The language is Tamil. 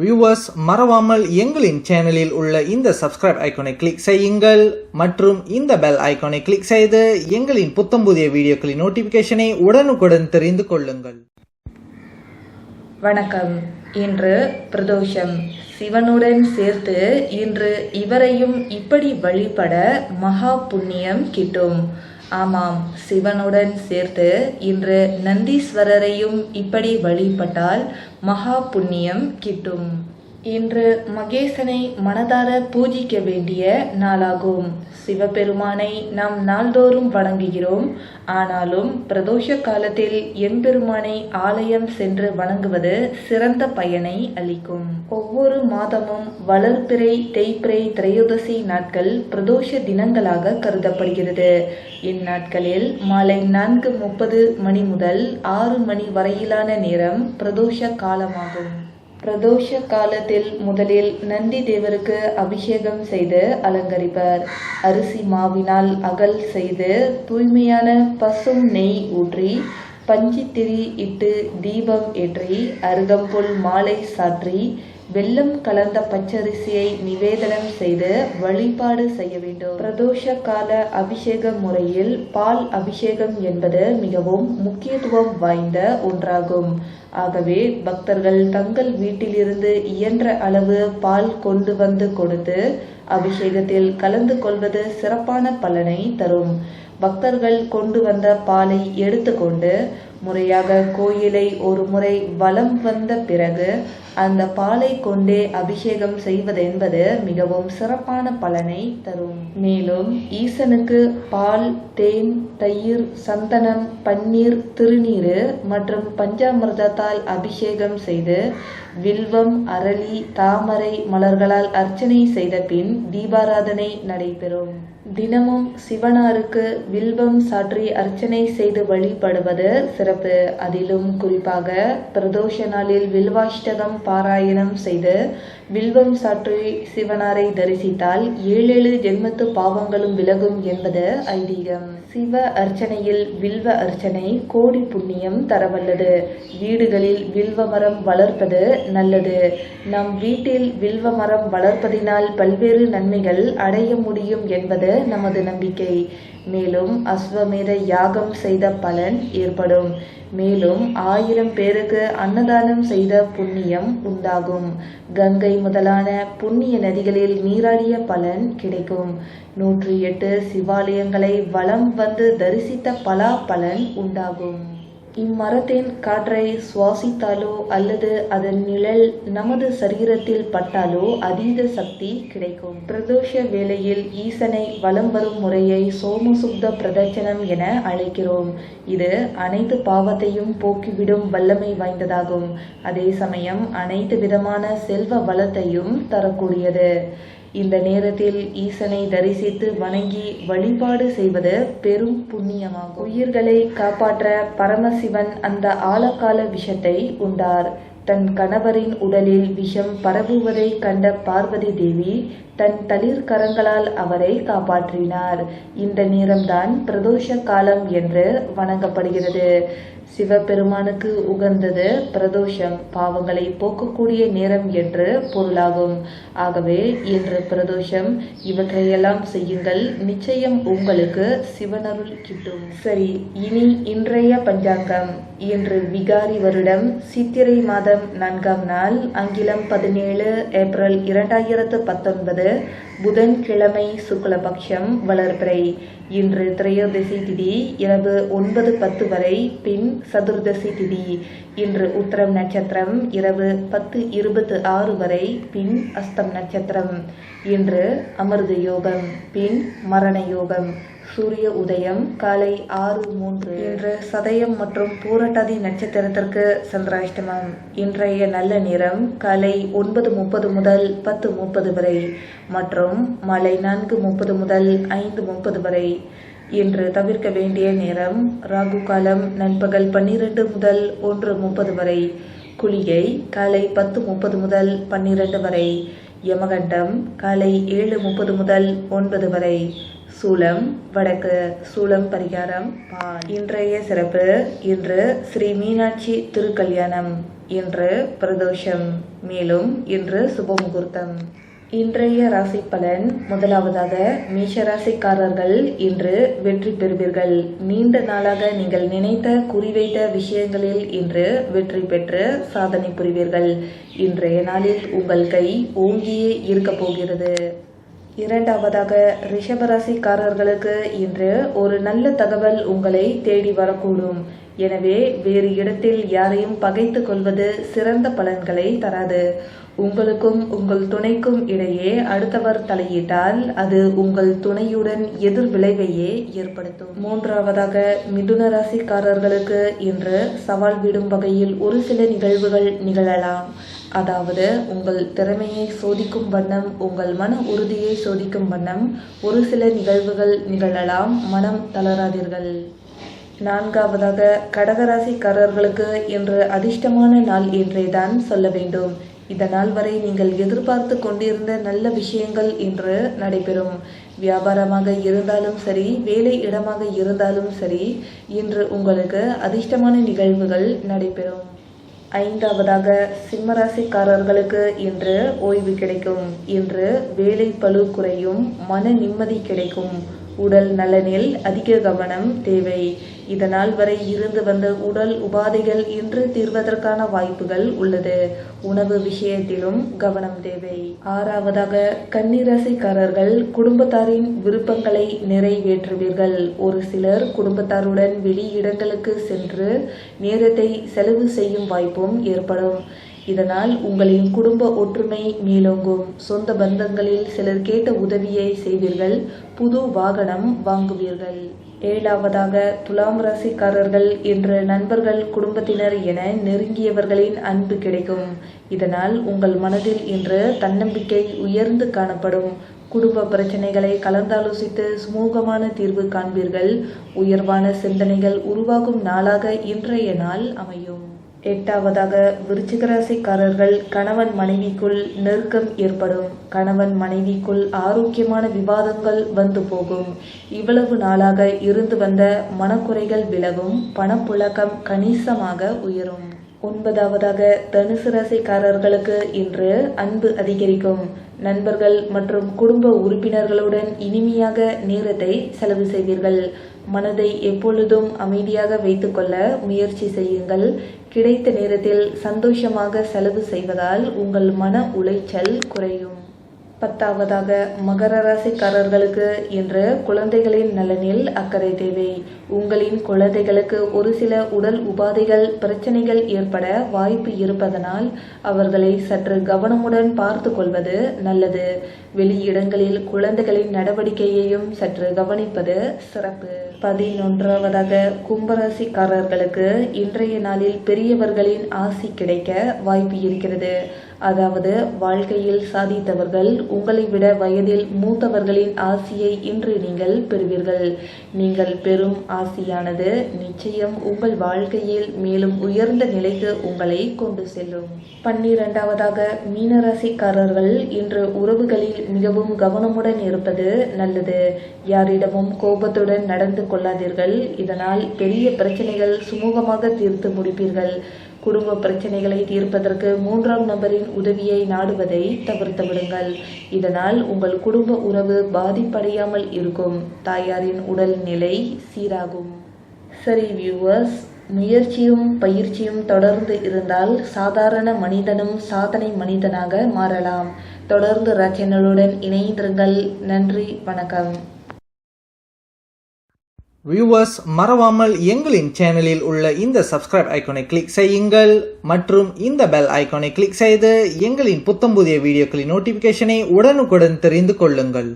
வியூவர்ஸ் மறவாமல் எங்களின் சேனலில் உள்ள இந்த சப்ஸ்கிரைப் ஐகானை கிளிக் செய்யுங்கள். மற்றும் இந்த பெல் ஐகானை கிளிக் செய்து எங்களின் புத்தம் புதிய வீடியோக்களின் நோட்டிபிகேஷனை உடனுக்குடன் தெரிந்து கொள்ளுங்கள். வணக்கம். இன்று பிரதோஷம். சிவனுடன் சேர்த்து இன்று இவரையும் இப்படி வழிபட மகா புண்ணியம் கிட்டும். ஆமாம் சிவனுடன் சேர்த்து இன்று நந்தீஸ்வரரையும் இப்படி வழிபட்டால் மகா புண்ணியம் கிட்டும். இன்று மகேசனை மனதார பூஜிக்க வேண்டிய நாளாகும். சிவபெருமானை நாம் நாள்தோறும் வணங்குகிறோம். ஆனாலும் பிரதோஷ காலத்தில் எம்பெருமானை ஆலயம் சென்று வணங்குவது சிறந்த பயனை அளிக்கும். ஒவ்வொரு மாதமும் வளர்பிறை தேய்பிறை திரையோதசி நாட்கள் பிரதோஷ தினங்களாக கருதப்படுகிறது. இந்நாட்களில் மாலை நான்கு முப்பது மணி முதல் ஆறு மணி வரையிலான நேரம் பிரதோஷ காலமாகும். பிரதோஷ காலத்தில் முதலில் நந்தி தேவருக்கு அபிஷேகம் செய்து அலங்கரிப்பர். அரிசி மாவினால் அகல் செய்து தூய்மையான பசும் நெய் ஊற்றி பஞ்சித்திரி இட்டு தீபம் ஏற்றி அருகம்புல் மாலை சாற்றி வெள்ளம் கலந்த பச்சரிசியை நிவேதனம் செய்து வழிபாடு செய்ய வேண்டும். பிரதோஷ கால அபிஷேக முறையில் பால் அபிஷேகம் என்பது மிகவும் முக்கியத்துவம் வாய்ந்த ஒன்றாகும். ஆகவே பக்தர்கள் தங்கள் வீட்டிலிருந்து இயன்ற அளவு பால் கொண்டு வந்து கொடுத்து அபிஷேகத்தில் கலந்து கொள்வது சிறப்பான பலனை தரும். பக்தர்கள் கொண்டு வந்த பாலை எடுத்துக்கொண்டு முறையாக கோயிலை ஒரு முறை வலம் வந்த பிறகு அந்த பாலை கொண்டே அபிஷேகம் செய்வதென்பது மிகவும் சிறப்பான பலனை தரும். மேலும் ஈசனுக்கு பால் தேன் தயிர் சந்தனம் பன்னீர் திருநீர் மற்றும் பஞ்சாமிர்தத்தால் அபிஷேகம் செய்து வில்வம் அரளி தாமரை மலர்களால் அர்ச்சனை செய்த பின் தீபாராதனை நடைபெறும். தினமும் சிவனாருக்கு வில்வம் சாற்றி அர்ச்சனை செய்து வழிபடுவது சிறப்பு. அதிலும் குறிப்பாக பிரதோஷ நாளில் வில்வாஷ்டகம் பாராயணம் செய்து வில்வம் சாற்று சிவனாரை தரிசித்தால் ஏழேழு ஜென்மத்து பாவங்களும் விலகும் என்பது ஐதீகம். சிவ அர்ச்சனையில் வில்வ அர்ச்சனை கோடி புண்ணியம் தரவல்லது. வீடுகளில் வில்வ மரம் வளர்ப்பது நல்லது. நம் வீட்டில் வில்வ மரம் வளர்ப்பதினால் பல்வேறு நன்மைகள் அடைய முடியும் என்பது நமது நம்பிக்கை. மேலும் அஸ்வமேத யாகம் செய்த பலன் ஏற்படும். மேலும் ஆயிரம் பேருக்கு அன்னதானம் செய்த புண்ணியம் உண்டாகும். கங்கை முதலான புண்ணிய நதிகளில் நீராடிய பலன் கிடைக்கும். நூற்றி எட்டு சிவாலயங்களை வலம் வந்து தரிசித்த பலா பலன் உண்டாகும். இம்மரத்தின் காற்றை சுவாசித்தாலோ அல்லது அதன் நிழல் நமது சரீரத்தில் பட்டாலோ அதீத சக்தி கிடைக்கும். பிரதோஷ வேளையில் ஈசனை வலம் வரும் முறையை சோமசுப்த பிரதட்சணம் என அழைக்கிறோம். இது அனைத்து பாவத்தையும் போக்கிவிடும் வல்லமை வாய்ந்ததாகும். அதே சமயம் அனைத்து விதமான செல்வ வளத்தையும் தரக்கூடியது. இந்த நேரத்தில் ஈசனை தரிசித்து வணங்கி வழிபாடு செய்வது பெரும் புண்ணியமாகும். உயிர்களை காப்பாற்ற பரமசிவன் அந்த ஆழக்கால விஷத்தை உண்டார். தன் கணவரின் உடலில் விஷம் பரவுவதை கண்ட பார்வதி தேவி தன் தளிர் கரங்களால் அவரை காப்பாற்றினார். இந்த நேரம்தான் பிரதோஷ காலம் என்று வணங்கப்படுகிறது. சிவபெருமானுக்கு உகந்தது பிரதோஷம். பாவங்களை போக்கக்கூடிய நேரம் என்று பொருளாகும். ஆகவே இன்று பிரதோஷம். இவற்றையெல்லாம் செய்யுங்கள். நிச்சயம் உங்களுக்கு சிவனருள் கிட்டும். சரி இனி இன்றைய பஞ்சாங்கம். இன்று விகாரி வருடம் சித்திரை மாதம் நான்காம் நாள் ஆங்கிலம் பதினேழு ஏப்ரல் இரண்டாயிரத்து பத்தொன்பது புதன்கிழமை சுக்லபக்ஷம் வளர்பிறை. இன்று திரையோதசி திதி இரவு ஒன்பது பத்து வரை பின் சதுர்தசி திதி இன்று உத்தரம் நட்சத்திரம் இரவு பத்து இருபத்து ஆறு வரை பின் அஸ்தம் நட்சத்திரம். இன்று அமிர்த யோகம் பின் மரண யோகம். சூரிய உதயம் காலை ஆறு மூன்று. இன்று சதயம் மற்றும் பூரட்டாதி நட்சத்திரத்திற்கு சந்திராஷ்டமம் இன்றைய நல்ல நேரம் காலை ஒன்பது முப்பது முதல் பத்து முப்பது வரை மற்றும் மாலை நான்கு முப்பது முதல் ஐந்து முப்பது வரை. இன்று தவிர்க்க வேண்டிய நேரம் ராகு காலம் நண்பகல் பன்னிரண்டு முதல் ஒன்று முப்பது வரை. குளிகை காலை பத்து முப்பது முதல் பன்னிரண்டு வரை. யமகண்டம் காலை ஏழு முப்பது முதல் ஒன்பது வரை. சூலம் வடக்கு சூலம் பரிகாரம். இன்றைய சிறப்பு இன்று ஸ்ரீ மீனாட்சி திருக்கல்யாணம். இன்று பிரதோஷம். மேலும் இன்று சுபமுகூர்த்தம் இன்றைய ராசி பலன் முதலாவதாக மேஷ ராசிக்காரர்கள் இன்று வெற்றி பெறுவீர்கள். நீண்ட நாளாக நீங்கள் நினைத்த குறிவைத்த விஷயங்களில் இன்று வெற்றி பெற்று சாதனை புரிவீர்கள். இன்றைய நாளில் உங்கள் கை ஓங்கியே இருக்கப் போகிறது. இரண்டாவதாக ரிஷபராசிக்காரர்களுக்கு இன்று ஒரு நல்ல தகவல் உங்களை தேடி வரக்கூடும். எனவே வேறு இடத்தில் யாரையும் பகைத்து கொள்வது சிறந்த பலன்களை தராது. உங்களுக்கும் உங்கள் துணைக்கும் இடையே அடுத்தவர் தலையிட்டால் அது உங்கள் துணையுடன் எதிர் விளைவையே ஏற்படுத்தும். மூன்றாவதாக மிதுன ராசிக்காரர்களுக்கு இன்று சவால் விடும் வகையில் ஒரு சில நிகழ்வுகள் நிகழலாம். அதாவது உங்கள் திறமையை சோதிக்கும் வண்ணம் உங்கள் மன உறுதியை சோதிக்கும் வண்ணம் ஒரு சில நிகழ்வுகள் நிகழலாம். மனம் தளராதீர்கள். நான்காவதாக கடகராசிக்காரர்களுக்கு இன்று அதிர்ஷ்டமான நாள் என்றே தான் சொல்ல வேண்டும். இந்த நாள் வரை நீங்கள் எதிர்பார்த்து கொண்டிருந்த நல்ல விஷயங்கள் இன்று நடைபெறும். வியாபாரமாக இருந்தாலும் சரி வேலை இடமாக இருந்தாலும் சரி இன்று உங்களுக்கு அதிர்ஷ்டமான நிகழ்வுகள் நடைபெறும். ஐந்தாவதாக சிம்மராசிக்காரர்களுக்கு இன்று ஓய்வு கிடைக்கும். இன்று வேலை பளு குறையும் மன நிம்மதி கிடைக்கும். உடல் நலனில் அதிக கவனம் தேவை. இதனால் வரை இருந்து வந்த உடல் உபாதைகள் இன்று தீர்வதற்கான வாய்ப்புகள் உள்ளது. உணவு விஷயத்திலும் கவனம் தேவை. ஆறாவதாக கன்னிராசிக்காரர்கள் குடும்பத்தாரின் விருப்பங்களை நிறைவேற்றுவீர்கள். ஒரு சிலர் குடும்பத்தாருடன் வெளியிடங்களுக்கு சென்று நேரத்தை செலவு செய்யும் வாய்ப்பும் ஏற்படும். இதனால் உங்களின் குடும்ப ஒற்றுமை மேலோங்கும். சொந்த பந்தங்களில் சிலர் கேட்ட உதவியை செய்வீர்கள். புது வாகனம் வாங்குவீர்கள். ஏழாவதாக துலாம் ராசிக்காரர்கள் என்ற நண்பர்கள் குடும்பத்தினர் என நெருங்கியவர்களின் அன்பு கிடைக்கும். இதனால் உங்கள் மனதில் இன்று தன்னம்பிக்கை உயர்ந்து காணப்படும். குடும்ப பிரச்சனைகளை கலந்தாலோசித்து சுமூகமான தீர்வு காண்பீர்கள். உயர்வான சிந்தனைகள் உருவாகும் நாளாக இன்றைய நாள் அமையும். எட்டாவதாக விருச்சிக ராசிக்காரர்கள் கணவன் மனைவிக்குள் நெருக்கம் ஏற்படும். கணவன் மனைவிக்குள் ஆரோக்கியமான விவாதங்கள் வந்து போகும். இவ்வளவு நாளாக இருந்து வந்த மனக்குறைகள் விலகும். பணப்புழக்கம் கணிசமாக உயரும். ஒன்பதாவதாக தனுசு ராசிக்காரர்களுக்கு இன்று அன்பு அதிகரிக்கும். நண்பர்கள் மற்றும் குடும்ப உறுப்பினர்களுடன் இனிமையாக நேரத்தை செலவு செய்வீர்கள். மனதை எப்பொழுதும் அமைதியாக வைத்துக்கொள்ள முயற்சி செய்யுங்கள். கிடைத்த நேரத்தில் சந்தோஷமாக செலவு செய்வதால் உங்கள் மன உளைச்சல் குறையும். பத்தாவதாக மகர ராசிக்காரர்களுக்கு இன்று குழந்தைகளின் நலனில் அக்கறை தேவை. உங்களின் குழந்தைகளுக்கு ஒரு சில உடல் உபாதைகள் பிரச்சனைகள் ஏற்பட வாய்ப்பு இருப்பதனால் அவர்களை சற்று கவனமுடன் பார்த்து கொள்வது நல்லது. வெளியிடங்களில் குழந்தைகளின் நடவடிக்கையையும் சற்று கவனிப்பது சிறப்பு. பதினொன்றாவதாக கும்பராசிக்காரர்களுக்கு இன்றைய நாளில் பெரியவர்களின் ஆசி கிடைக்க வாய்ப்பு இருக்கிறது. அதாவது வாழ்க்கையில் சாதித்தவர்கள் உங்களை விட வயதில் மூத்தவர்களின் ஆசியை இன்று நீங்கள் பெறுவீர்கள். நீங்கள் பெறும் ஆசியானது நிச்சயம் உங்கள் வாழ்க்கையில் மேலும் உயர்ந்த நிலைக்கு உங்களை கொண்டு செல்லும். பன்னிரண்டாவதாக மீனராசிக்காரர்கள் இன்று உறவுகளில் மிகவும் கவனமுடன் இருப்பது நல்லது. யாரிடமும் கோபத்துடன் நடந்து கொள்ளாதீர்கள். இதனால் பெரிய பிரச்சனைகள் சுமூகமாக தீர்த்து முடிப்பீர்கள். குடும்ப பிரச்சனைகளை தீர்ப்பதற்கு மூன்றாம் நபரின் உதவியை நாடுவதை தவிர்த்து விடுங்கள். இதனால் உங்கள் குடும்ப உறவு பாதிப்படையாமல் இருக்கும். தாயாரின் உடல் நிலை சீராகும். சரி வியூவர்ஸ் முயற்சியும் பயிற்சியும் தொடர்ந்து இருந்தால் சாதாரண மனிதனும் சாதனை மனிதனாக மாறலாம். தொடர்ந்து ரச்சனலுடன் இணைந்திருங்கள். நன்றி வணக்கம். வியூவர்ஸ் மறவாமல் எங்களின் சேனலில் உள்ள இந்த சப்ஸ்கிரைப் ஐகானை கிளிக் செய்யுங்கள். மற்றும் இந்த பெல் ஐகானை கிளிக் செய்து எங்களின் புத்தம் புதிய வீடியோக்களின் நோட்டிபிகேஷனை உடனுக்குடன் தெரிந்து கொள்ளுங்கள்.